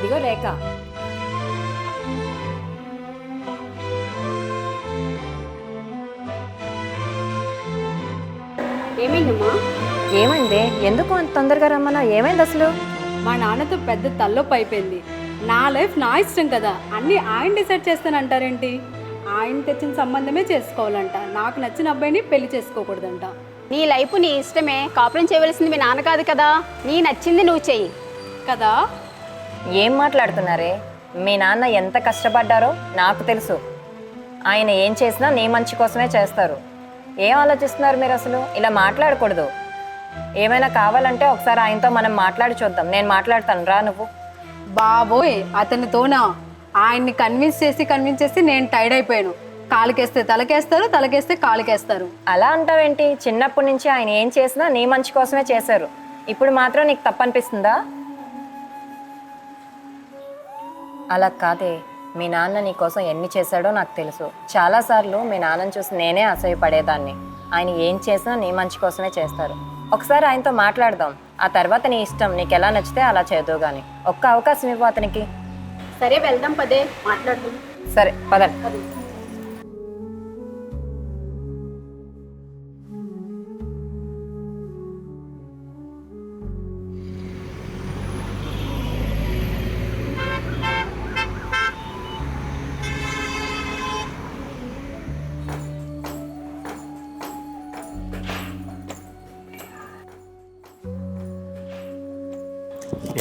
అదిగో రేఖ. ఏమైందమ్మా? ఏమైంది ఎందుకు అంత తొందరగా రమ్మన్నా ఏమైంది అసలు? మా నాన్నతో పెద్ద తల్లొప్పి అయిపోయింది. నా లైఫ్ నా ఇష్టం కదా. అన్నీ ఆయన డిసైడ్ చేస్తానంటారేంటి? ఆయన తెచ్చిన సంబంధమే చేసుకోవాలంట. నాకు నచ్చిన అబ్బాయిని పెళ్ళి చేసుకోకూడదంట. నీ లైఫ్ నీ ఇష్టమే. కాపురం చేయవలసింది మీ నాన్న కాదు కదా. నీ నచ్చింది నువ్వు చెయ్యి. కదా? ఏం మాట్లాడుతున్నారే? మీ నాన్న ఎంత కష్టపడ్డారో నాకు తెలుసు. ఆయన ఏం చేసినా నీ మంచి కోసమే చేస్తారు. ఏం ఆలోచిస్తున్నారు మీరు అసలు? ఇలా మాట్లాడకూడదు. ఏమైనా కావాలంటే ఒకసారి ఆయనతో మనం మాట్లాడి చూద్దాం. నేను మాట్లాడతాను. రా నువ్వు. బాబోయ్ అతనితోనా? ఆయన్ని కన్విన్స్ చేసి కన్విన్స్ చేసి నేను టైర్డ్ అయిపోయాను. కాలుకేస్తే తలకేస్తారు తలకేస్తే కాలుకేస్తారు. అలా అంటావేంటి? చిన్నప్పటి నుంచి ఆయన ఏం చేసినా నీ మంచి కోసమే చేశారు. ఇప్పుడు మాత్రం నీకు తప్పనిపిస్తుందా? అలా కాదే మీ నాన్న నీ కోసం ఎన్ని చేశాడో నాకు తెలుసు. చాలాసార్లు మీ నాన్నని చూసి నేనే అసహ్యపడేదాన్ని. ఆయన ఏం చేసినా నీ మంచి కోసమే చేస్తారు. ఒకసారి ఆయనతో మాట్లాడదాం. ఆ తర్వాత నీ ఇష్టం నీకు ఎలా నచ్చితే అలా చేదువు కానీ ఒక్క అవకాశం ఇవ్వు అతనికి. సరే వెళ్దాం పదే. మాట్లాడుతుంది సరే పదండి.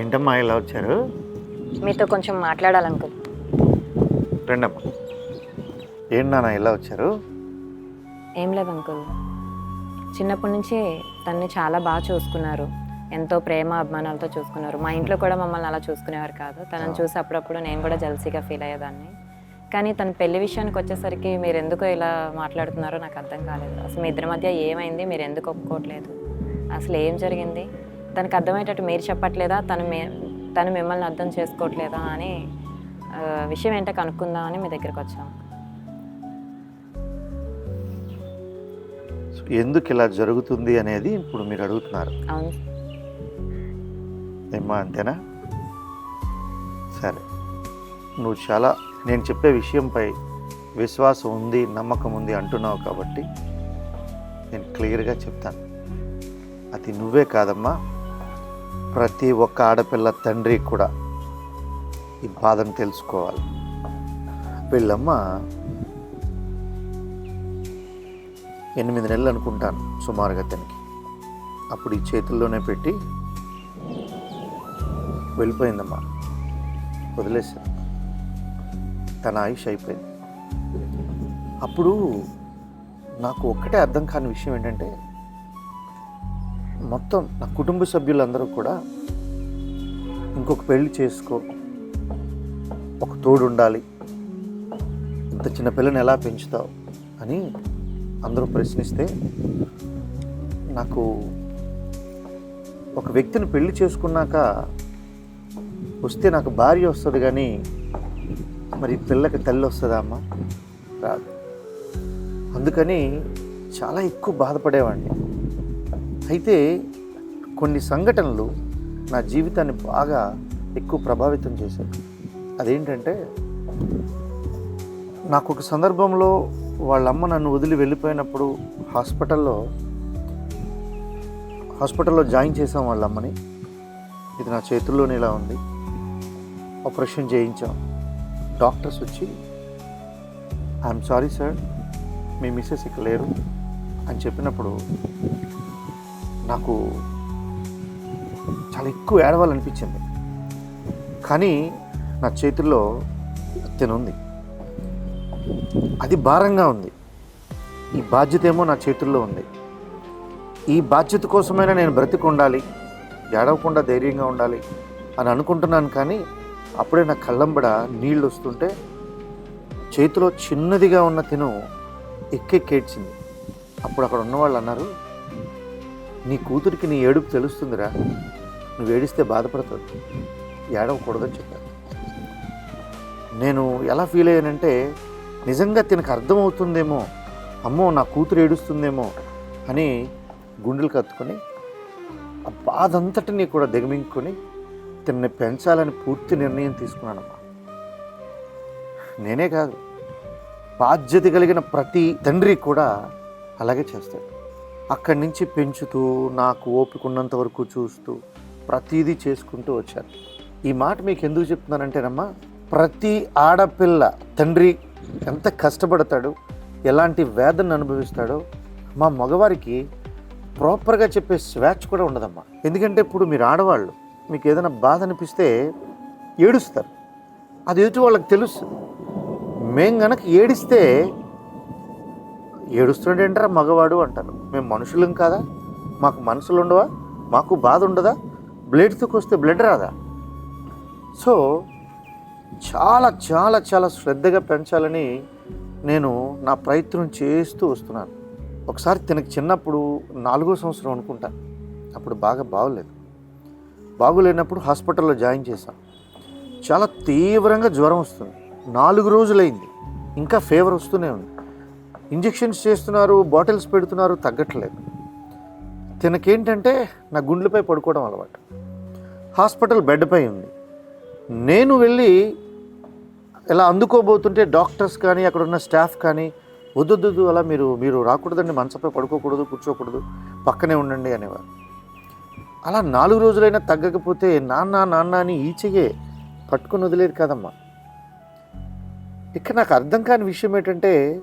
ఏంటమ్మా ఇలా వచ్చారు? మీతో కొంచెం మాట్లాడాలనుకో రండమ్మా. ఏంటి నాన్న ఇలా వచ్చారు? ఏం లేదు అంకుల్. చిన్నప్పటి నుంచి తన్ని చాలా బాగా చూసుకున్నారు. ఎంతో ప్రేమ అభిమానాలతో చూసుకున్నారు. మా ఇంట్లో కూడా మమ్మల్ని అలా చూసుకునేవారు కాదు. తనని చూసి అప్పుడప్పుడు నేను కూడా జల్సీగా ఫీల్ అయ్యేదాన్ని. కానీ తన పెళ్ళి విషయానికి వచ్చేసరికి మీరు ఎందుకు ఇలా మాట్లాడుతున్నారో నాకు అర్థం కాలేదు. అసలు మీ ఇద్దరి మధ్య ఏమైంది? మీరు ఎందుకు ఒప్పుకోవట్లేదు? అసలు ఏం జరిగింది? తనకు అర్థమయ్యేటట్టు మీరు చెప్పట్లేదా? తను మే తను మిమ్మల్ని అర్థం చేసుకోవట్లేదా అని విషయం ఏంటో కనుక్కుందామని మీ దగ్గరికి వచ్చాం. ఎందుకు ఇలా జరుగుతుంది అనేది ఇప్పుడు మీరు అడుగుతున్నారు. అవును. ఏమ్మా అంతేనా? సరే. నువ్వు చాలా నేను చెప్పే విషయంపై విశ్వాసం ఉంది నమ్మకం ఉంది అంటున్నావు కాబట్టి నేను క్లియర్గా చెప్తాను. అది నువ్వే కాదమ్మా. ప్రతి ఒక్క ఆడపిల్ల తండ్రి కూడా ఈ బాధను తెలుసుకోవాలి. వీళ్ళమ్మ ఎనిమిది నెలలు అనుకుంటాను సుమారుగా తనకి. అప్పుడు ఈ చేతుల్లోనే పెట్టి వెళ్ళిపోయిందమ్మా. వదిలేసాను తన ఆయుష్ అయిపోయింది. అప్పుడు నాకు ఒక్కటే అర్థం కాని విషయం ఏంటంటే మొత్తం నా కుటుంబ సభ్యులందరూ కూడా ఇంకొక పెళ్ళి చేసుకో. ఒక తోడు ఉండాలి ఇంత చిన్న పిల్లని ఎలా పెంచుతావు? అని అందరూ ప్రశ్నిస్తే నాకు ఒక వ్యక్తిని పెళ్ళి చేసుకున్నాక వస్తే నాకు భార్య వస్తుంది కానీ మరి పిల్లకి తల్లి వస్తుందా అమ్మ? రాదు. అందుకని చాలా ఎక్కువ బాధపడేవాడిని. అయితే కొన్ని సంఘటనలు నా జీవితాన్ని బాగా ఎక్కువ ప్రభావితం చేశాయి. అదేంటంటే నాకు ఒక సందర్భంలో వాళ్ళ అమ్మ నన్ను వదిలి వెళ్ళిపోయినప్పుడు హాస్పిటల్లో హాస్పిటల్లో జాయిన్ చేసాం వాళ్ళ అమ్మని ఇది నా చేతుల్లోనే ఇలా ఉంది. ఆపరేషన్ చేయించాం. డాక్టర్స్ వచ్చి ఐఎమ్ సారీ సార్ మీ మిస్సెస్ ఇక్కడ లేరు అని చెప్పినప్పుడు నాకు చాలా ఎక్కువ ఏడవాలనిపించింది. కానీ నా చేతుల్లో ఉంది. అది భారంగా ఉంది. ఈ బాధ్యత ఏమో నా చేతుల్లో ఉంది. ఈ బాధ్యత కోసమైనా నేను బ్రతికి ఉండాలి ఏడవకుండా ధైర్యంగా ఉండాలి అని అనుకుంటున్నాను కానీ అప్పుడే నా కళ్ళంబడ నీళ్ళు వస్తుంటే చేతిలో చిన్నదిగా ఉన్న తిను ఎక్కెక్కేడ్చింది. అప్పుడు అక్కడ ఉన్నవాళ్ళు అన్నారు నీ కూతురికి నీ ఏడుపు తెలుస్తుందిరా. నువ్వు ఏడిస్తే బాధపడుతుంది ఏడవకూడదని చెప్పాను. నేను ఎలా ఫీల్ అయ్యానంటే నిజంగా తినకు అర్థమవుతుందేమో అమ్మో నా కూతురు ఏడుస్తుందేమో అని గుండెలు కత్తుకొని ఆ బాధ అంతటినీ కూడా దిగమింగుకొని ఇతన్ని పెంచాలని పూర్తి నిర్ణయం తీసుకున్నానమ్మా నేనే కాదు బాధ్యత కలిగిన ప్రతి తండ్రి కూడా అలాగే చేస్తాడు. అక్కడి నుంచి పెంచుతూ నాకు ఓపిక ఉన్నంత వరకు చూస్తూ ప్రతీదీ చేసుకుంటూ వచ్చాను ఈ మాట మీకు ఎందుకు చెప్తున్నానంటేనమ్మా ప్రతి ఆడపిల్ల తండ్రి ఎంత కష్టపడతాడు ఎలాంటి వేదన అనుభవిస్తాడో మా మగవారికి ప్రాపర్గా చెప్పే స్వేచ్ఛ కూడా ఉండదమ్మా. ఎందుకంటే ఇప్పుడు మీరు ఆడవాళ్ళు మీకు ఏదైనా బాధ అనిపిస్తే ఏడుస్తారు. అది ఎదుటి వాళ్ళకి తెలుసు. మేము గనక ఏడిస్తే ఏడుస్తున్నాడు ఏంటారా మగవాడు అంటారు. మేము మనుషులం కాదా? మాకు మనసులు ఉండవా? మాకు బాధ ఉండదా? బ్లడ్తో వస్తే బ్లడ్ రాదా? సో చాలా చాలా చాలా శ్రద్ధగా పెంచాలని నేను నా ప్రయత్నం చేస్తూ వస్తున్నాను. ఒకసారి తనకి చిన్నప్పుడు నాలుగో సంవత్సరం అనుకుంటా. అప్పుడు బాగా బాగోలేదు. బాగోలేనప్పుడు హాస్పిటల్లో జాయిన్ చేశాను చాలా తీవ్రంగా జ్వరం వస్తుంది. నాలుగు రోజులైంది. ఇంకా ఫీవర్ వస్తూనే ఉంది. ఇంజెక్షన్స్ చేస్తున్నారు బాటిల్స్ పెడుతున్నారు తగ్గట్లేదు. తినకేంటంటే నా గుండెలపై పడుకోవడం అలవాటు. హాస్పిటల్ బెడ్పై ఉంది. నేను వెళ్ళి ఇలా అందుకోబోతుంటే డాక్టర్స్ కానీ అక్కడ ఉన్న స్టాఫ్ కానీ వద్దొద్దు అలా మీరు మీరు రాకూడదండి మనసపై పడుకోకూడదు కూర్చోకూడదు పక్కనే ఉండండి అనేవారు. అలా నాలుగు రోజులైనా తగ్గకపోతే నాన్న నాన్న అని ఈచెగే పట్టుకొని వదిలేదు కదమ్మా. ఇక్కడ నాకు అర్థం కాని విషయం ఏంటంటే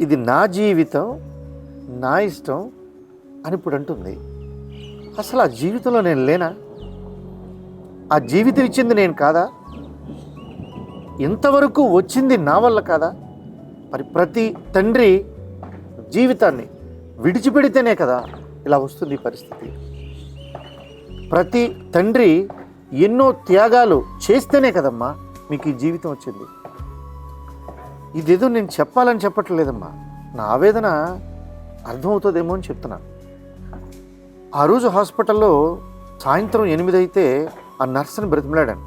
ఇది నా జీవితం నా ఇష్టం అని ఇప్పుడు అంటుంది. అసలు ఆ జీవితంలో నేను లేనా? ఆ జీవితం ఇచ్చింది నేను కాదా? ఇంతవరకు వచ్చింది నా వల్ల కాదా? మరి ప్రతి తండ్రి జీవితాన్ని విడిచిపెడితేనే కదా ఇలా వస్తుంది ఈ పరిస్థితి. ప్రతి తండ్రి ఎన్నో త్యాగాలు చేస్తేనే కదమ్మా మీకు ఈ జీవితం వచ్చింది. ఇదేదో నేను చెప్పాలని చెప్పట్లేదమ్మా. నా ఆవేదన అర్థమవుతుందేమో అని చెప్తున్నాను ఆ రోజు హాస్పిటల్లో సాయంత్రం ఎనిమిది అయితే ఆ నర్సుని బ్రతిమలాడాను.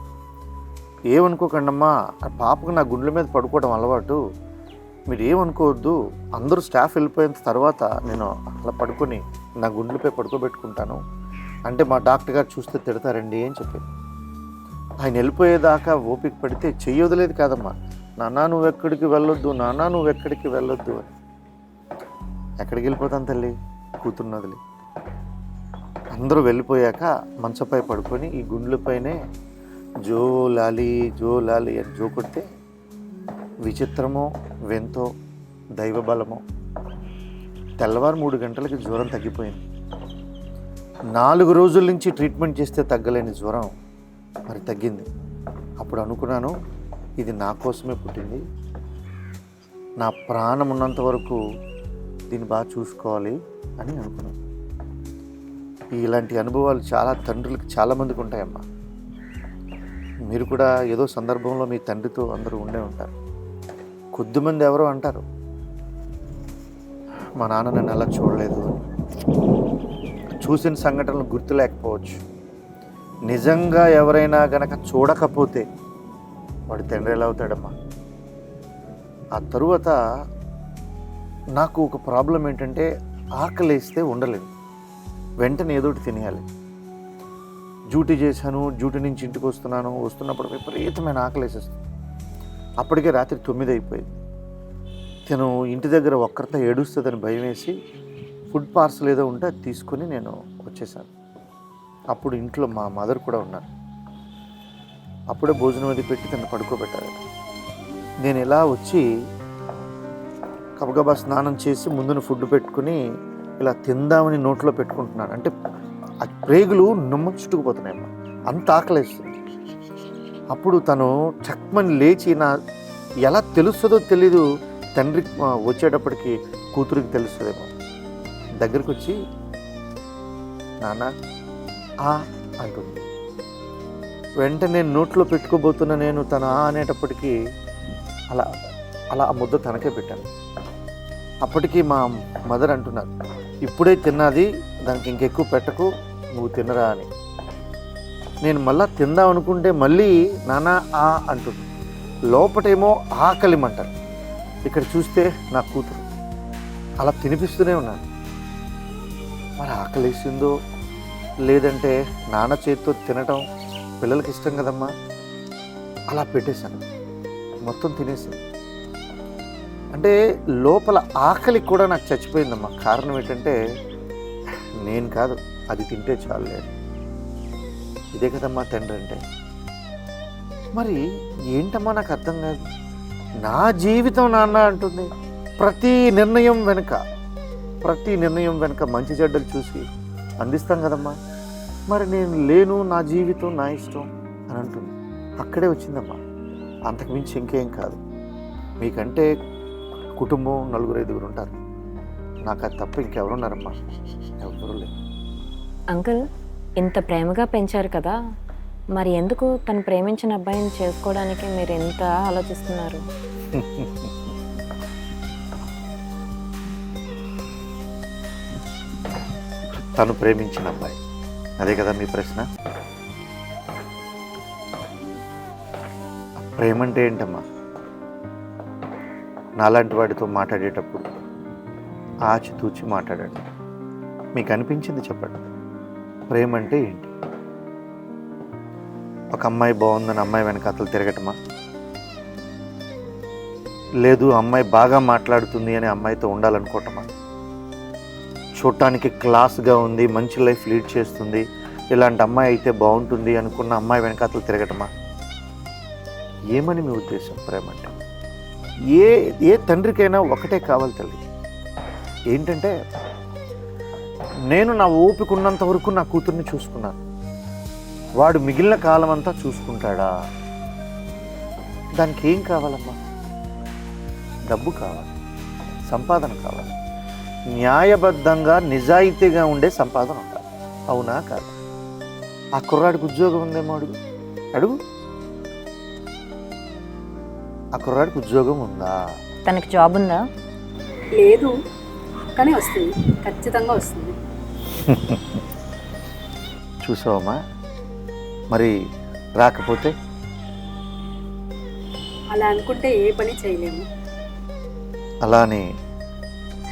ఏమనుకోకండమ్మా ఆ పాపకు నా గుండెల మీద పడుకోవడం అలవాటు. మీరు ఏమనుకోవద్దు అందరూ స్టాఫ్ వెళ్ళిపోయిన తర్వాత నేను అలా పడుకొని నా గుండెలపై పడుకోబెట్టుకుంటాను. అంటే మా డాక్టర్ గారు చూస్తే తిడతారండి అని చెప్పాను ఆయన వెళ్ళిపోయేదాకా ఓపిక పడితే చెయ్యొదలేదు కాదమ్మా. నాన్న నువ్వు ఎక్కడికి వెళ్ళొద్దు నాన్న నువ్వు ఎక్కడికి వెళ్ళొద్దు అని. ఎక్కడికి వెళ్ళిపోతాను తల్లి? కూతున్నదిలే అందరూ వెళ్ళిపోయాక మంచపై పడుకొని ఈ గుండెలపైనే జో లాలి జో లాలి అని జో కొడితే విచిత్రమో వెంతో దైవబలమో. తెల్లవారు మూడు గంటలకి జ్వరం తగ్గిపోయింది. నాలుగు రోజుల నుంచి ట్రీట్మెంట్ చేస్తే తగ్గలేని జ్వరం మరి తగ్గింది. అప్పుడు అనుకున్నాను ఇది నా కోసమే పుట్టింది. నా ప్రాణం ఉన్నంత వరకు దీన్ని బాగా చూసుకోవాలి అని అనుకున్నాను. ఇలాంటి అనుభవాలు చాలా తండ్రులకు చాలామందికి ఉంటాయమ్మా. మీరు కూడా ఏదో సందర్భంలో మీ తండ్రితో అందరూ ఉండే ఉంటారు. కొద్దిమంది ఎవరో అంటారు. మా నాన్న నన్ను అలా చూడలేదు చూసిన సంఘటనలు గుర్తులేకపోవచ్చు. నిజంగా ఎవరైనా గనక చూడకపోతే వాడి తండ్రి ఎలా అవుతాడమ్మా ఆ తరువాత నాకు ఒక ప్రాబ్లం ఏంటంటే ఆకలేస్తే ఉండలేదు. వెంటనే ఏదో ఒకటి తినేయాలి. డ్యూటీ చేశాను డ్యూటీ నుంచి ఇంటికి వస్తున్నాను వస్తున్నప్పుడు విపరీతమైన ఆకలేసేస్తుంది. అప్పటికే రాత్రి తొమ్మిది అయిపోయింది. తను ఇంటి దగ్గర ఒక్కరితో ఏడుస్తుందని భయం వేసి ఫుడ్ పార్సల్ ఏదో ఉంటే అది తీసుకొని నేను వచ్చేసాను. అప్పుడు ఇంట్లో మా మదర్ కూడా ఉన్నారు. అప్పుడే భోజనం అది పెట్టి తను పడుకోబెట్టారు నేను ఇలా వచ్చి గబగబా స్నానం చేసి ముందున ఫుడ్ పెట్టుకుని ఇలా తిందామని నోట్లో పెట్టుకుంటున్నాను. అంటే ఆ ప్రేగులు నిమ్మ చుట్టుకుపోతున్నాయమ్మా అంత ఆకలేస్తుంది. అప్పుడు తను చక్మని లేచి నా ఎలా తెలుస్తుందో తెలీదు. తండ్రి వచ్చేటప్పటికి కూతురికి తెలుస్తుందేమో. దగ్గరికి వచ్చి నాన్న ఆ అంటుంది. వెంటనే నోట్లో పెట్టుకోబోతున్న నేను తన ఆ అనేటప్పటికీ అలా అలా ఆ ముద్ద తనకే పెట్టాను. అప్పటికి మా మదర్ అంటున్నారు ఇప్పుడే తిన్నది దానికి ఇంకెక్కువ పెట్టకు నువ్వు తినరా అని. నేను మళ్ళా తిందాం అనుకుంటే మళ్ళీ నాన్న ఆ అంటుంది. లోపటేమో ఆకలిమంటారు ఇక్కడ చూస్తే నా కూతురు. అలా తినిపిస్తూనే ఉన్నాను. మరి ఆకలేసిందో లేదంటే నాన్న చేతితో తినటం పిల్లలకి ఇష్టం కదమ్మా? అలా పెట్టేశాను. మొత్తం తినేసింది అంటే లోపల ఆకలి కూడా నాకు చచ్చిపోయిందమ్మా. కారణం ఏంటంటే నేను కాదు అది తింటే చాలు లేదు. ఇదే కదమ్మా తండ్రి అంటే. మరి ఏంటమ్మా నాకు అర్థం కాదు? నా జీవితం నాన్న అంటుంది. ప్రతి నిర్ణయం వెనుక ప్రతి నిర్ణయం వెనుక మంచి చెడ్డలు చూసి అందిస్తాం కదమ్మా. మరి నేను లేను నా జీవితం నా ఇష్టం అని అంటుంది. అక్కడే వచ్చిందమ్మా. అంతకు మించి ఇంకేం కాదు. మీకంటే కుటుంబం నలుగురు ఐదుగురు ఉంటారు. నాకు అది తప్ప ఇంకెవరున్నారమ్మా ఎవరు లేరు. అంకుల్ ఇంత ప్రేమగా పెంచారు కదా. మరి ఎందుకు తను ప్రేమించిన అబ్బాయిని చేసుకోవడానికి మీరు ఎంత ఆలోచిస్తున్నారు? తను ప్రేమించిన అబ్బాయి అదే కదా మీ ప్రశ్న? ప్రేమ అంటే ఏంటమ్మా? నాలాంటి వాడితో మాట్లాడేటప్పుడు ఆచితూచి మాట్లాడండి. మీకు అనిపించింది చెప్పండి. ప్రేమ అంటే ఏంటి? ఒక అమ్మాయి బాగుందని అమ్మాయి వెనకాతలు తిరగటమా? లేదు అమ్మాయి బాగా మాట్లాడుతుంది అని అమ్మాయితో ఉండాలనుకోవటమా? చూడటానికి క్లాస్గా ఉంది మంచి లైఫ్ లీడ్ చేస్తుంది. ఇలాంటి అమ్మాయి అయితే బాగుంటుంది అనుకున్న అమ్మాయి వెనకాతలు తిరగటమా? ఏమని మీ ఉద్దేశం ప్రేమ అంటే? ఏ ఏ తండ్రికైనా ఒకటే కావాలి తల్లి. ఏంటంటే నేను నా ఓపిక ఉన్నంత వరకు నా కూతుర్ని చూసుకున్నాను. వాడు మిగిలిన కాలం అంతా చూసుకుంటాడా? దానికి ఏం కావాలమ్మా? డబ్బు కావాలి సంపాదన కావాలి. న్యాయబద్ధంగా నిజాయితీగా ఉండే సంపాదన ఉండాలి. అవునా కాదు? ఆ కుర్రాడికి ఉద్యోగం ఉందేమో అడుగు. అడుగు. ఆ కుర్రాడికి ఉద్యోగం ఉందా? తనకి జాబ్ ఉందా? లేదు. కానీ వస్తుంది. ఖచ్చితంగా వస్తుంది. చూసావమ్మా? మరి రాకపోతే? అలా అనుకుంటే ఏ పని చేయలేము. అలానే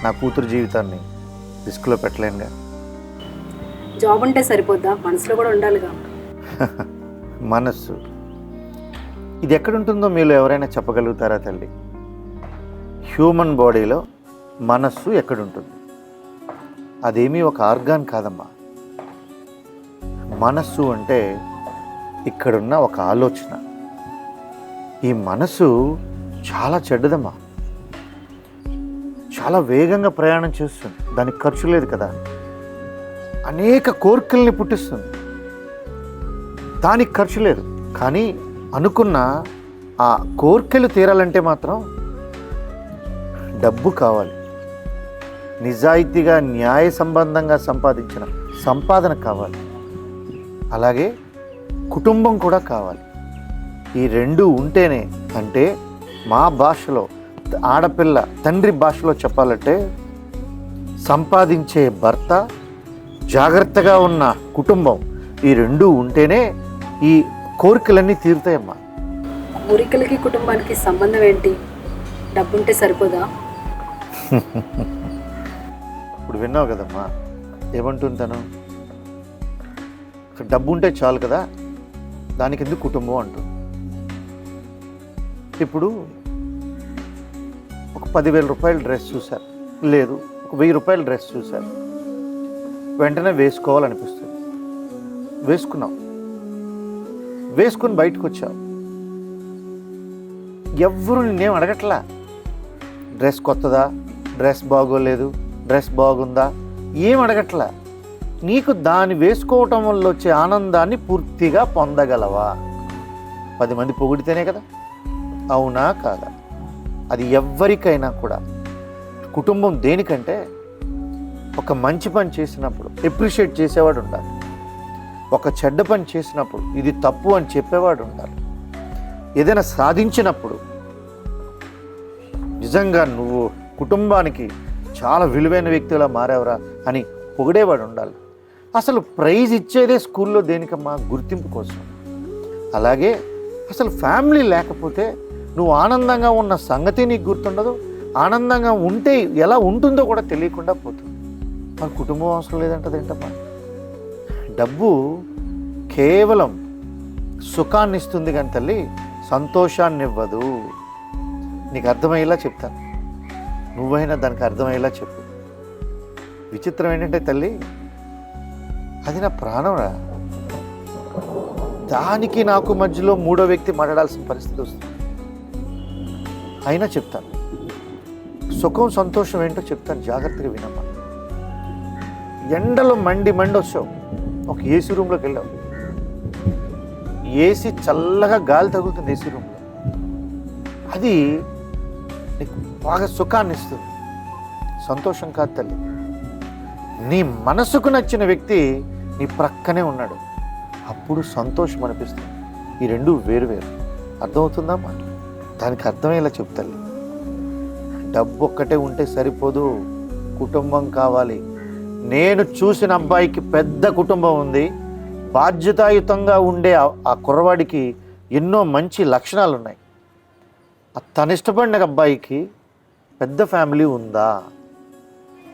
నా కూతురు జీవితాన్ని రిస్క్లో పెట్టలేనుగా. జాబ్ ఉంటే సరిపోద్దా? మనసులో కూడా ఉండాలిగా. మనస్సు. ఇది ఎక్కడుంటుందో మీలో ఎవరైనా చెప్పగలుగుతారా తల్లి? హ్యూమన్ బాడీలో మనస్సు ఎక్కడుంటుంది? అదేమీ ఒక ఆర్గాన్ కాదమ్మా. మనస్సు అంటే ఇక్కడున్న ఒక ఆలోచన. ఈ మనసు చాలా చెడ్డదమ్మా. చాలా వేగంగా ప్రయాణం చేస్తుంది. దానికి ఖర్చు లేదు కదా. అనేక కోరికల్ని పుట్టిస్తుంది. దానికి ఖర్చు లేదు. కానీ అనుకున్న ఆ కోరికలు తీరాలంటే మాత్రం డబ్బు కావాలి. నిజాయితీగా న్యాయ సంబంధంగా సంపాదించిన సంపాదన కావాలి. అలాగే కుటుంబం కూడా కావాలి. ఈ రెండు ఉంటేనే అంటే మా భాషలో ఆడపిల్ల తండ్రి భాషలో చెప్పాలంటే సంపాదించే భర్త జాగ్రత్తగా ఉన్న కుటుంబం ఈ రెండు ఉంటేనే ఈ కోరికలన్నీ తీరుతాయమ్మా. మురికలకి కుటుంబానికి సంబంధం ఏంటి? డబ్బుంటే సరిపోదా? ఇప్పుడు విన్నావు కదమ్మా ఏమంటుంది తను? డబ్బు ఉంటే చాలు కదా దానికి ఎందుకు కుటుంబం అంటుంది. ఇప్పుడు పదివేల రూపాయల డ్రెస్ చూశారు. లేదు ఒక వెయ్యి రూపాయల డ్రెస్ చూశారు. వెంటనే వేసుకోవాలనిపిస్తుంది. వేసుకున్నాం. వేసుకుని బయటకు వచ్చావు ఎవ్వరు నేనేం అడగట్లా? డ్రెస్ కొత్తదా? డ్రెస్ బాగోలేదు? డ్రెస్ బాగుందా? ఏం అడగట్లా? నీకు దాన్ని వేసుకోవటం వల్ల వచ్చే ఆనందాన్ని పూర్తిగా పొందగలవా? పది మంది పొగిడితేనే కదా? అవునా కాదా? అది ఎవ్వరికైనా కూడా. కుటుంబం దేనికంటే ఒక మంచి పని చేసినప్పుడు ఎప్రిషియేట్ చేసేవాడు ఉండాలి. ఒక చెడ్డ పని చేసినప్పుడు ఇది తప్పు అని చెప్పేవాడు ఉండాలి. ఏదైనా సాధించినప్పుడు నిజంగా నువ్వు కుటుంబానికి చాలా విలువైన వ్యక్తిలా మారావురా అని పొగిడేవాడు ఉండాలి. అసలు ప్రైజ్ ఇచ్చేదే స్కూల్లో దేనికమ్మా? గుర్తింపు కోసం. అలాగే అసలు ఫ్యామిలీ లేకపోతే నువ్వు ఆనందంగా ఉన్న సంగతి నీకు గుర్తుండదు? ఆనందంగా ఉంటే ఎలా ఉంటుందో కూడా తెలియకుండా పోతుంది. మన కుటుంబం అవసరం లేదంటది ఏంటమ్మా డబ్బు కేవలం సుఖాన్ని ఇస్తుంది కానీ తల్లి సంతోషాన్ని ఇవ్వదు నీకు అర్థమయ్యేలా చెప్తాను. నువ్వైనా దానికి అర్థమయ్యేలా చెప్పు. విచిత్రం ఏంటంటే తల్లి అది నా ప్రాణంరా దానికి నాకు మధ్యలో మూడో వ్యక్తి మాట్లాడాల్సిన పరిస్థితి వస్తుంది. అయినా చెప్తాను. సుఖం సంతోషం ఏంటో చెప్తాను. జాగ్రత్తగా వినమ్మా. ఎండలో మండి మండి వచ్చావు ఒక ఏసీ రూమ్లోకి వెళ్ళావు. ఏసీ చల్లగా గాలి తగులుతుంది ఏసీ రూమ్లో. అది నీకు బాగా సుఖాన్ని ఇస్తుంది. సంతోషం కాదు తల్లి. నీ మనసుకు నచ్చిన వ్యక్తి నీ ప్రక్కనే ఉన్నాడు. అప్పుడు సంతోషం అనిపిస్తుంది. ఈ రెండు వేరు వేరు. అర్థమవుతుందమ్మా దానికి అర్థమయ్యేలా చెప్తాను డబ్బు ఒక్కటే ఉంటే సరిపోదు కుటుంబం కావాలి. నేను చూసిన అబ్బాయికి పెద్ద కుటుంబం ఉంది. బాధ్యతాయుతంగా ఉండే ఆ- కుర్రవాడికి ఎన్నో మంచి లక్షణాలు ఉన్నాయి తను ఇష్టపడిన అబ్బాయికి పెద్ద ఫ్యామిలీ ఉందా?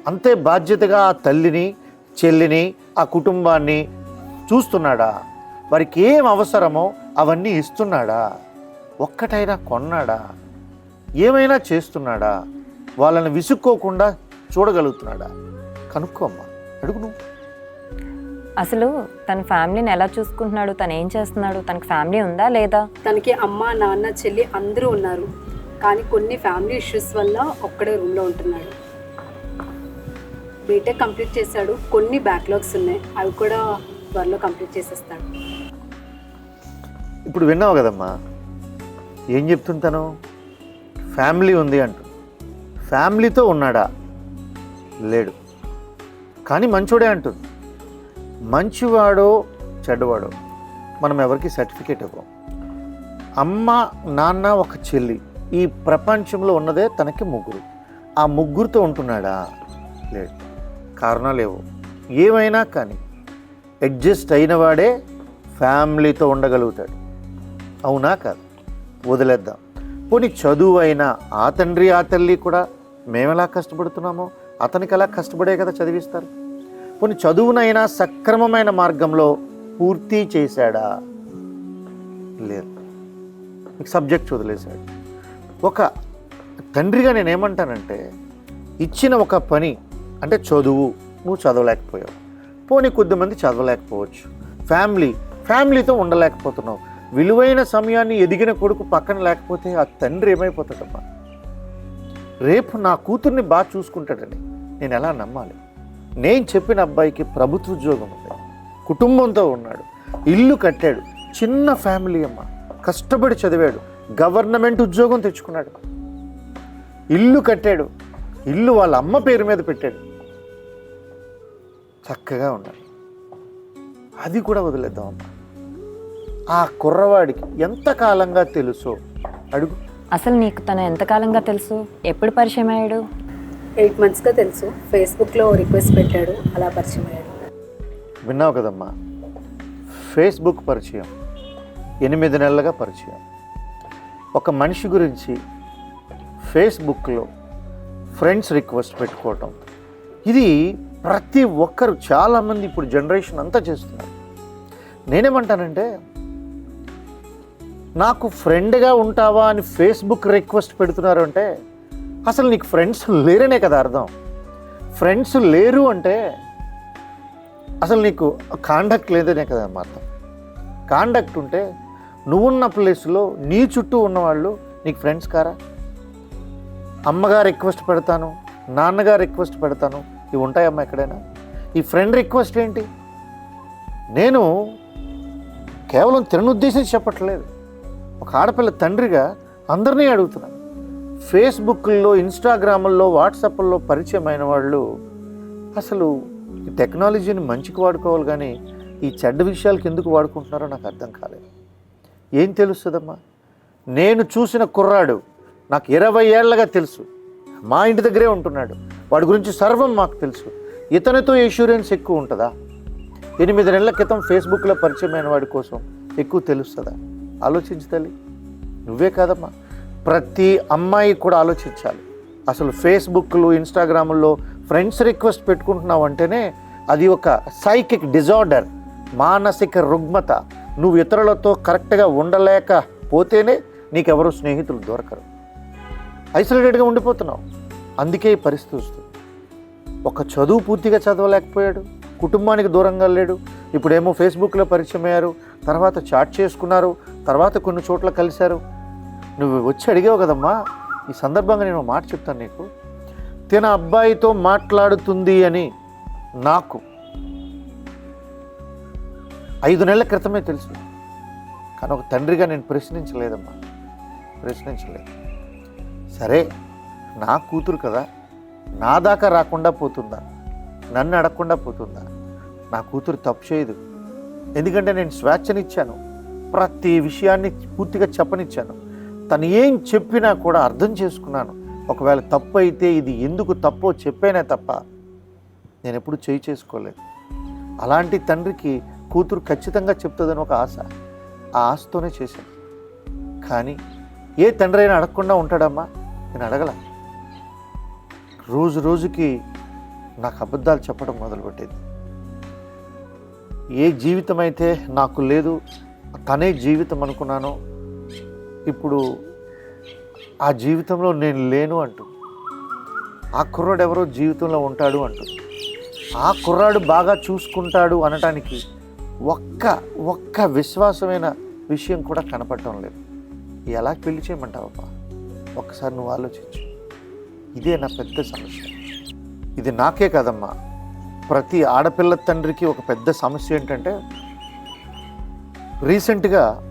అంతే బాధ్యతగా ఆ తల్లిని చెల్లిని ఆ కుటుంబాన్ని చూస్తున్నాడా? వారికి ఏం అవసరమో అవన్నీ ఇస్తున్నాడా? ఒక్కటైనా కొన్నాడా? ఏమైనా చేస్తున్నాడా? వాళ్ళని విసుక్కోకుండా చూడగలుగుతున్నాడా? కనుక్కోమ్మా అడుగు నువ్వు. అసలు తన ఫ్యామిలీని ఎలా చూసుకుంటున్నాడు? తను ఏం చేస్తున్నాడు? తనకి ఫ్యామిలీ ఉందా లేదా? తనకి అమ్మ నాన్న చెల్లి అందరూ ఉన్నారు. కానీ కొన్ని ఫ్యామిలీ ఇష్యూస్ వల్ల ఒక్కడే రూమ్లో ఉంటున్నాడు. బీటెక్ కంప్లీట్ చేశాడు. కొన్ని బ్యాక్లాగ్స్ ఉన్నాయి. అవి కూడా త్వరలో కంప్లీట్ చేసేస్తాడు. ఇప్పుడు విన్నావు కదమ్మా? ఏం చెప్తుంటాను ఫ్యామిలీ ఉంది అంటూ. ఫ్యామిలీతో ఉన్నాడా? లేడు. కానీ మంచోడే అంటుంది మంచివాడో చెడ్డవాడో మనం ఎవరికి సర్టిఫికేట్ ఇవ్వం. అమ్మ నాన్న ఒక చెల్లి ఈ ప్రపంచంలో ఉన్నదే తనకి ముగ్గురు. ఆ ముగ్గురితో ఉంటున్నాడా? లేడు. కారణాలు ఏమైనా కానీ అడ్జస్ట్ అయినవాడే ఫ్యామిలీతో ఉండగలుగుతాడు. అవునా కాదు? వదిలేద్దాం. పోనీ చదువు అయినా ఆ తండ్రి ఆ తల్లి కూడా మేము ఎలా కష్టపడుతున్నామో? అతనికి ఎలా కష్టపడే కదా చదివిస్తారు? కొన్ని చదువునైనా సక్రమమైన మార్గంలో పూర్తి చేశాడా? లేదు. మీకు సబ్జెక్ట్ వదిలేశాడు. ఒక తండ్రిగా నేను ఏమంటానంటే ఇచ్చిన ఒక పని అంటే చదువు నువ్వు చదవలేకపోయావు. పోనీ కొద్దిమంది చదవలేకపోవచ్చు. ఫ్యామిలీ ఫ్యామిలీతో ఉండలేకపోతున్నావు. విలువైన సమయాన్ని ఎదిగిన కొడుకు పక్కన లేకపోతే ఆ తండ్రి ఏమైపోతాడమ్మా రేపు నా కూతుర్ని బాగా చూసుకుంటాడని నేను ఎలా నమ్మాలి? నేను చెప్పిన అబ్బాయికి ప్రభుత్వ ఉద్యోగం ఉంది కుటుంబంతో ఉన్నాడు ఇల్లు కట్టాడు చిన్న ఫ్యామిలీ అమ్మ కష్టపడి చదివాడు గవర్నమెంట్ ఉద్యోగం తెచ్చుకున్నాడు. ఇల్లు కట్టాడు ఇల్లు వాళ్ళ అమ్మ పేరు మీద పెట్టాడు. చక్కగా ఉన్నాడు. అది కూడా వదిలేద్దాం అమ్మ. ఆ కుర్రవాడికి ఎంత కాలంగా తెలుసో? అడుగు. అసలు నీకు తను ఎంతకాలంగా తెలుసు? ఎప్పుడు పరిచయం అయ్యాడు? ఎయిట్ మంత్స్గా తెలుసు. ఫేస్బుక్లో రిక్వెస్ట్ పెట్టాడు. అలా పరిచయం అయ్యాడు. విన్నావు కదమ్మా? ఫేస్బుక్ పరిచయం. ఎనిమిది నెలలుగా పరిచయం. ఒక మనిషి గురించి ఫేస్బుక్లో ఫ్రెండ్స్ రిక్వెస్ట్ పెట్టుకోవటం. ఇది ప్రతి ఒక్కరు చాలామంది ఇప్పుడు జనరేషన్ అంతా చేస్తున్నారు. నేనేమంటానంటే నాకు ఫ్రెండ్గా ఉంటావా అని ఫేస్బుక్ రిక్వెస్ట్ పెడుతున్నారు అంటే అసలు నీకు ఫ్రెండ్స్ లేరనే కదా అర్థం. ఫ్రెండ్స్ లేరు అంటే అసలు నీకు కాండక్ట్ లేదనే కదా అర్థం. కాండక్ట్ ఉంటే నువ్వున్న ప్లేస్లో నీ చుట్టూ ఉన్నవాళ్ళు నీకు ఫ్రెండ్స్ కారా? అమ్మగారు రిక్వెస్ట్ పెడతాను నాన్నగారు రిక్వెస్ట్ పెడతాను ఇవి ఉంటాయమ్మా ఎక్కడైనా? ఈ ఫ్రెండ్ రిక్వెస్ట్ ఏంటి? నేను కేవలం తిననుద్దేశించి చెప్పట్లేదు. ఒక ఆడపిల్ల తండ్రిగా అందరినీ అడుగుతున్నాను ఫేస్బుక్లో ఇన్స్టాగ్రాముల్లో వాట్సాప్లో పరిచయం అయిన వాళ్ళు అసలు ఈ టెక్నాలజీని మంచికి వాడుకోవాలి కానీ ఈ చెడ్డ విషయాలకి ఎందుకు వాడుకుంటున్నారో నాకు అర్థం కాలేదు. ఏం తెలుస్తుందమ్మా? నేను చూసిన కుర్రాడు నాకు ఇరవై ఏళ్ళగా తెలుసు. మా ఇంటి దగ్గరే ఉంటున్నాడు. వాడి గురించి సర్వం మాకు తెలుసు. ఇతనితో ఇన్సూరెన్స్ ఎక్కువ ఉంటుందా? ఎనిమిది నెలల క్రితం ఫేస్బుక్లో పరిచయమైన వాడి కోసం ఎక్కువ తెలుస్తుందా? ఆలోచించు తల్లి. నువ్వే కాదమ్మా. ప్రతి అమ్మాయి కూడా ఆలోచించాలి. అసలు ఫేస్బుక్లు ఇన్స్టాగ్రాముల్లో ఫ్రెండ్స్ రిక్వెస్ట్ పెట్టుకుంటున్నావు అంటేనే అది ఒక సైకిక్ డిజార్డర్ మానసిక రుగ్మత. నువ్వు ఇతరులతో కరెక్ట్గా ఉండలేకపోతేనే నీకెవరు స్నేహితులు దొరకరు. ఐసోలేటెడ్గా ఉండిపోతున్నావు. అందుకే ఈ పరిస్థితి వస్తుంది. ఒక చదువు పూర్తిగా చదవలేకపోయాడు. కుటుంబానికి దూరంగా లేడు. ఇప్పుడేమో ఫేస్బుక్లో పరిచయం అయ్యారు. తర్వాత చాట్ చేసుకున్నారు. తర్వాత కొన్ని చోట్ల కలిశారు. నువ్వు వచ్చి అడిగావు కదమ్మా ఈ సందర్భంగా నేను మాట చెప్తాను నీకు. తిన అబ్బాయితో మాట్లాడుతుంది అని నాకు ఐదు నెలల క్రితమే తెలుసు. కానీ ఒక తండ్రిగా నేను ప్రశ్నించలేదమ్మా. ప్రశ్నించలేదు. సరే నా కూతురు కదా నా దాకా రాకుండా పోతుందా? నన్ను అడగకుండా పోతుందా? నా కూతురు తప్పు చేయదు. ఎందుకంటే నేను స్వేచ్ఛనిచ్చాను. ప్రతి విషయాన్ని పూర్తిగా చెప్పనిచ్చాను. తను ఏం చెప్పినా కూడా అర్థం చేసుకున్నాను. ఒకవేళ తప్పు అయితే ఇది ఎందుకు తప్పో చెప్పేనే తప్ప నేను ఎప్పుడు చేయి చేసుకోలేదు. అలాంటి తండ్రికి కూతురు ఖచ్చితంగా చెప్తుందని ఒక ఆశ. ఆ ఆశతోనే చేశాను. కానీ ఏ తండ్రి అయినా అడగకుండా ఉంటాడమ్మా? నేను అడగల. రోజు రోజుకి నాకు అబద్ధాలు చెప్పడం మొదలుపెట్టేది. ఏ జీవితం అయితే నాకు లేదు తనే జీవితం అనుకున్నాను? ఇప్పుడు ఆ జీవితంలో నేను లేను అంటూ ఆ కుర్రాడు ఎవరో జీవితంలో ఉంటాడు అంటూ ఆ కుర్రాడు బాగా చూసుకుంటాడు అనటానికి ఒక్క ఒక్క విశ్వాసమైన విషయం కూడా కనపడటం లేదు. ఎలా పెళ్ళి చేయమంటావప్పా ఒక్కసారి నువ్వు ఆలోచించు. ఇదే నా పెద్ద సమస్య. ఇది నాకే కదమ్మా. ప్రతి ఆడపిల్ల తండ్రికి ఒక పెద్ద సమస్య ఏంటంటే రీసెంట్గా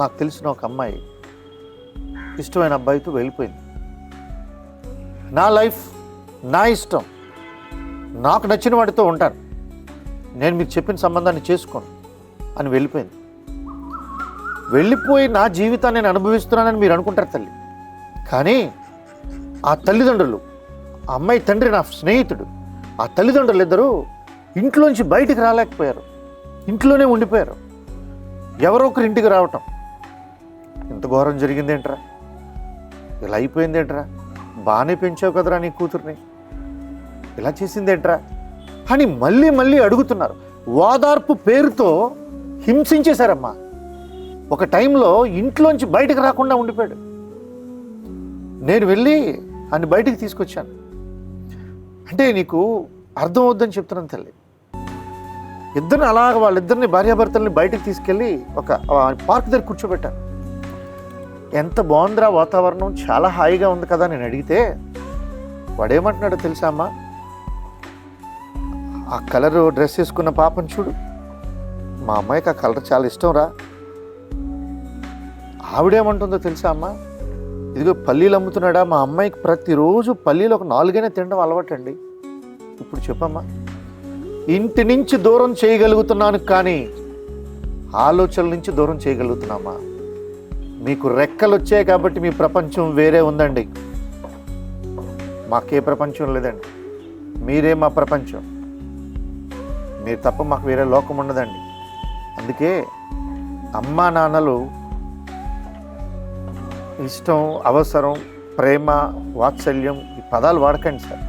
నాకు తెలిసిన ఒక అమ్మాయి ఇష్టమైన అబ్బాయితో వెళ్ళిపోయింది. నా లైఫ్ నా ఇష్టం నాకు నచ్చిన వాడితో ఉంటాను. నేను మీకు చెప్పిన సంబంధాన్ని చేసుకోను అని వెళ్ళిపోయింది. వెళ్ళిపోయి నా జీవితాన్ని నేను అనుభవిస్తున్నానని మీరు అనుకుంటారు తల్లి. కానీ ఆ తల్లిదండ్రులు ఆ అమ్మాయి తండ్రి నా స్నేహితుడు ఆ తల్లిదండ్రులు ఇద్దరు ఇంట్లోంచి బయటికి రాలేకపోయారు. ఇంట్లోనే ఉండిపోయారు. ఎవరో ఒకరు ఇంటికి రావటం. ఇంత ఘోరం జరిగిందేంట్రా ఇలా అయిపోయిందేంట్రా బాగానే పెంచావు కదరా నీ కూతుర్ని. ఇలా చేసిందేంట్రా అని మళ్ళీ మళ్ళీ అడుగుతున్నారు. ఓదార్పు పేరుతో హింసించేశారమ్మా. ఒక టైంలో ఇంట్లోంచి బయటకు రాకుండా ఉండిపోయాడు. నేను వెళ్ళి అని బయటికి తీసుకొచ్చాను. అంటే నీకు అర్థం అవుద్దని చెప్తున్నాను తల్లి. ఇద్దరిని అలాగ వాళ్ళిద్దరిని భార్యాభర్తల్ని బయటికి తీసుకెళ్ళి ఒక పార్క్ దగ్గర కూర్చోబెట్టాను ఎంత బాగుందిరా వాతావరణం చాలా హాయిగా ఉంది కదా నేను అడిగితే వాడేమంటున్నాడో తెలుసా అమ్మా? ఆ కలర్ డ్రెస్ వేసుకున్న పాపను చూడు. మా అమ్మాయికి ఆ కలర్ చాలా ఇష్టం రా ఆవిడేమంటుందో తెలుసా అమ్మా? ఇదిగో పల్లీలు అమ్ముతున్నాడా? మా అమ్మాయికి ప్రతిరోజు పల్లీలు ఒక నాలుగైనా తినడం అలవాటండి. ఇప్పుడు చెప్పమ్మా. ఇంటి నుంచి దూరం చేయగలుగుతున్నాను కానీ ఆలోచనల నుంచి దూరం చేయగలుగుతున్నామా? మీకు రెక్కలు వచ్చాయి కాబట్టి మీ ప్రపంచం వేరే ఉందండి. మాకే ప్రపంచం లేదండి. మీరే మా ప్రపంచం. మీరు తప్ప మాకు వేరే లోకం ఉండదండి. అందుకే అమ్మా నాన్నలు ఇష్టం అవసరం ప్రేమ వాత్సల్యం ఈ పదాలు వాడకండి సార్.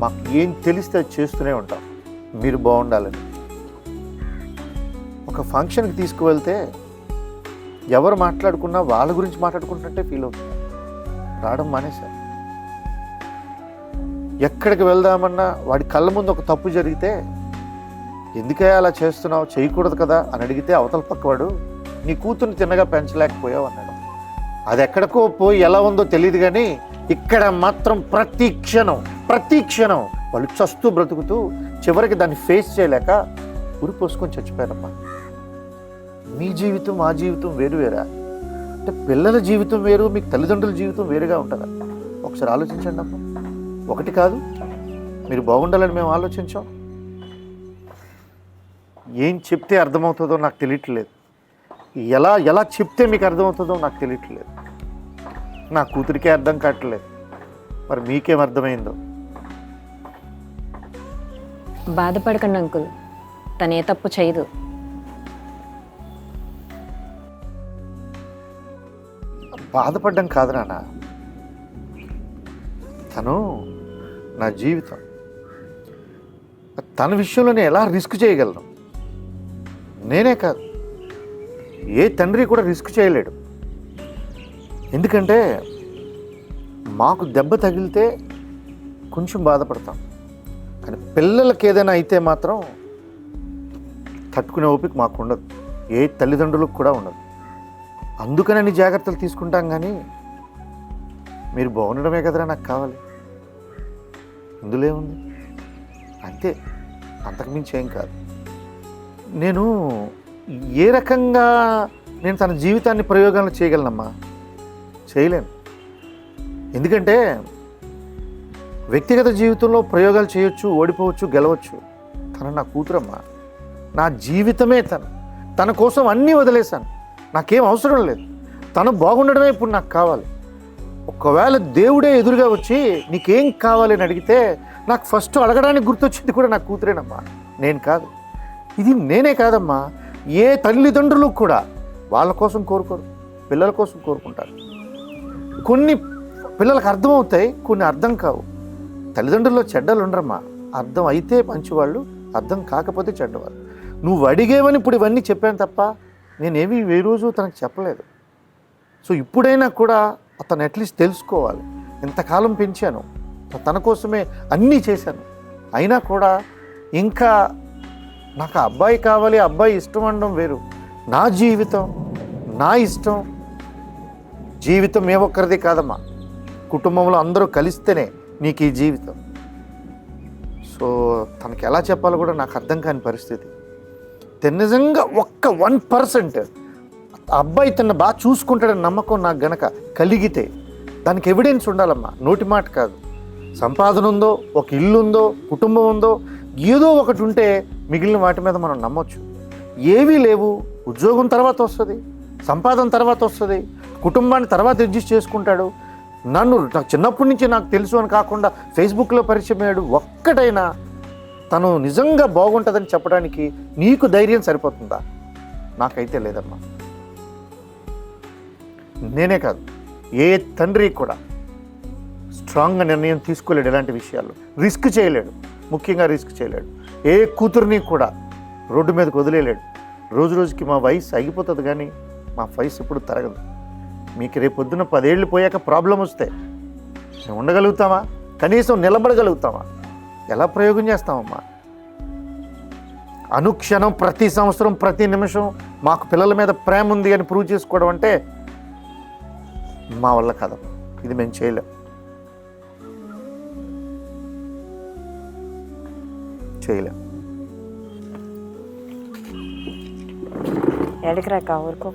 మాకు ఏం తెలిస్తే అది చేస్తూనే ఉంటాం. మీరు బాగుండాలని. ఒక ఫంక్షన్కి తీసుకువెళ్తే ఎవరు మాట్లాడుకున్నా వాళ్ళ గురించి మాట్లాడుకుంటుంటే ఫీల్ అవుతుంది రావడం మానేశారు ఎక్కడికి వెళ్దామన్నా వాడి కళ్ళ ముందు ఒక తప్పు జరిగితే ఎందుకే అలా చేస్తున్నావు? చేయకూడదు కదా అని అడిగితే అవతల పక్కవాడు నీ కూతుర్ని తిన్నగా పెంచలేకపోయావు అన్నాడు. అది ఎక్కడికో పోయి ఎలా ఉందో తెలియదు కానీ ఇక్కడ మాత్రం ప్రతి క్షణం ప్రతి క్షణం వాళ్ళు చస్తూ బ్రతుకుతూ చివరికి దాన్ని ఫేస్ చేయలేక ఉరిపోసుకొని చచ్చిపోయారమ్మా. మీ జీవితం మా జీవితం వేరు వేరా? అంటే పిల్లల జీవితం వేరు మీకు తల్లిదండ్రుల జీవితం వేరుగా ఉంటుందా? ఒకసారి ఆలోచించండి అమ్మా. ఒకటి కాదు మీరు బాగుండాలని మేము ఆలోచించాం. ఏం చెప్తే అర్థమవుతుందో నాకు తెలియట్లేదు. ఎలా ఎలా చెప్తే మీకు అర్థమవుతుందో నాకు తెలియట్లేదు. నా కూతురికే అర్థం కావట్లేదు. మరి మీకేం అర్థమైందో? బాధపడకండి అంకుల్. తను ఏ తప్పు చేయదు. బాధపడ్డం కాదు నాన్న. తను నా జీవితం. తన విషయంలో నేను ఎలా రిస్క్ చేయగలను? నేనే కాదు. ఏ తండ్రి కూడా రిస్క్ చేయలేడు. ఎందుకంటే మాకు దెబ్బ తగిలితే కొంచెం బాధపడతాం. కానీ పిల్లలకి ఏదైనా అయితే మాత్రం తట్టుకునే ఓపిక మాకు ఉండదు. ఏ తల్లిదండ్రులకు కూడా ఉండదు. అందుకని అన్ని జాగ్రత్తలు తీసుకుంటాం కానీ మీరు బాగుండడమే కదరా నాకు కావాలి. ఇందులో ఏముంది? అంతే. అంతకుమించి ఏం కాదు. నేను ఏ రకంగా నేను తన జీవితాన్ని ప్రయోగాలు చేయగలనమ్మా? చేయలేను. ఎందుకంటే వ్యక్తిగత జీవితంలో ప్రయోగాలు చేయొచ్చు ఓడిపోవచ్చు గెలవచ్చు. తన నా కూతురమ్మా. నా జీవితమే తను. తన కోసం అన్నీ వదిలేశాను. నాకేం అవసరం లేదు. తను బాగుండడమే ఇప్పుడు నాకు కావాలి. ఒకవేళ దేవుడే ఎదురుగా వచ్చి నీకేం కావాలి అని అడిగితే నాకు ఫస్ట్ అడగడానికి గుర్తొచ్చింది కూడా నా కూతురేనమ్మా. నేను కాదు. ఇది నేనే కాదమ్మా. ఏ తల్లిదండ్రులు కూడా వాళ్ళ కోసం కోరుకోరు. పిల్లల కోసం కోరుకుంటారు. కొన్ని పిల్లలకు అర్థమవుతాయి కొన్ని అర్థం కావు. తల్లిదండ్రుల్లో చెడ్డలు ఉండరమ్మా అర్థం అయితే మంచివాళ్ళు అర్థం కాకపోతే చెడ్డవాళ్ళు. నువ్వు అడిగేవని ఇప్పుడు ఇవన్నీ చెప్పాను తప్ప నేనేమి ఏ రోజు తనకు చెప్పలేదు. సో ఇప్పుడైనా కూడా అతను అట్లీస్ట్ తెలుసుకోవాలి. ఇంతకాలం పెంచాను. తన కోసమే అన్నీ చేశాను. అయినా కూడా ఇంకా నాకు అబ్బాయి కావాలి అబ్బాయి ఇష్టం అనడం వేరు. నా జీవితం నా ఇష్టం. జీవితం ఏ ఒక్కరిది కాదమ్మా. కుటుంబంలో అందరూ కలిస్తేనే నీకు ఈ జీవితం. సో తనకి ఎలా చెప్పాలో కూడా నాకు అర్థం కాని పరిస్థితి. నిజంగా ఒక్క వన్ పర్సెంట్ అబ్బాయి తన బాగా చూసుకుంటాడని నమ్మకం నాకు గనక కలిగితే దానికి ఎవిడెన్స్ ఉండాలమ్మా. నోటి మాట కాదు. సంపాదన ఉందో ఒక ఇల్లు ఉందో కుటుంబం ఉందో ఏదో ఒకటి ఉంటే మిగిలిన వాటి మీద మనం నమ్మొచ్చు. ఏవీ లేవు. ఉద్యోగం తర్వాత వస్తుంది. సంపాదన తర్వాత వస్తుంది. కుటుంబాన్ని తర్వాత అడ్జస్ట్ చేసుకుంటాడు. నన్ను నాకు చిన్నప్పటి నుంచి నాకు తెలుసు అని కాకుండా ఫేస్బుక్లో పరిచయం అయ్యాడు ఒక్కటైనా తను నిజంగా బాగుంటుందని చెప్పడానికి నీకు ధైర్యం సరిపోతుందా? నాకైతే లేదమ్మా. నేనే కాదు ఏ తండ్రి కూడా స్ట్రాంగ్గా నిర్ణయం తీసుకోలేడు ఇలాంటి విషయాలు. రిస్క్ చేయలేడు ముఖ్యంగా రిస్క్ చేయలేడు. ఏ కూతుర్ని కూడా రోడ్డు మీదకి వదిలేలేడు. రోజు రోజుకి మా వయసు ఆగిపోతుంది కానీ మా వయసు ఎప్పుడు తరగదు. మీకు రేపు పొద్దున పదేళ్ళు పోయాక ప్రాబ్లం వస్తే మేము ఉండగలుగుతామా? కనీసం నిలబడగలుగుతామా? ఎలా ప్రయోగం చేస్తామమ్మా? అనుక్షణం ప్రతి సంవత్సరం ప్రతి నిమిషం మాకు పిల్లల మీద ప్రేమ ఉంది అని ప్రూవ్ చేసుకోవడం అంటే మా వల్ల కథ ఇది మేము చేయలేం. చేయలేం. ఎడికి రాక ఊరుకో.